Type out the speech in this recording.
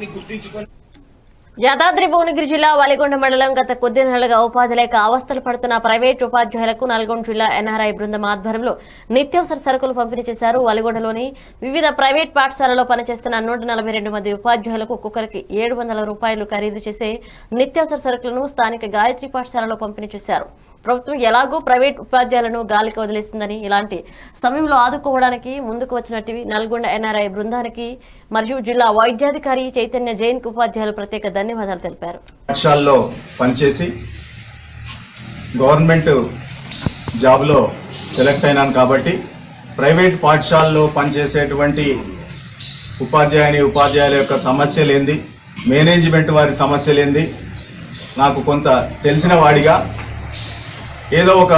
ni guztitzeko Yadadri Bhuvanagiri జిల్లా వలిగొండ మండలం గత కొద్ది నెలలుగా ఉపాధి లేక అవస్థలు పడుతున్న ప్రైవేట్ ఉపాధ్యాయులకు నల్గొండ జిల్లా ఎన్ఆర్ఐ బృందం ఆధ్వర్యంలో నిత్యావసర సరుకులు పంపిణీ చేశారు. వలిగొండలోని వివిధ ప్రైవేట్ పాఠశాలలో పనిచేస్తున్న నూట నలభై రెండు మంది ఉపాధ్యాయులకు ఒక్కొక్కరికి ఏడు వందల రూపాయలు ఖరీదు చేసే నిత్యావసర సరుకులను స్థానిక గాయత్రి పాఠశాలలో పంపిణీ చేశారు. ప్రభుత్వం ఎలాగో ప్రైవేట్ ఉపాధ్యాయులను గాలికి వదిలేసిందని ఇలాంటి సమయంలో ఆదుకోవడానికి ముందుకు వచ్చినట్టు నల్గొండ ఎన్ఆర్ఐ బృందానికి మరియు జిల్లా వైద్యాధికారి చైతన్య జైన్ ఉపాధ్యాయులు ప్రత్యేక ధన్యవాదాలు తెలిపారు. పాఠశాలలో పనిచేసి గవర్నమెంట్ జాబ్లో సెలెక్ట్ అయినాను కాబట్టి ప్రైవేట్ పాఠశాలలో పనిచేసేటువంటి ఉపాధ్యాయుని ఉపాధ్యాయుల యొక్క సమస్యలు ఏంది మేనేజ్మెంట్ వారి సమస్యలు ఏంది నాకు కొంత తెలిసిన వాడిగా ఏదో ఒక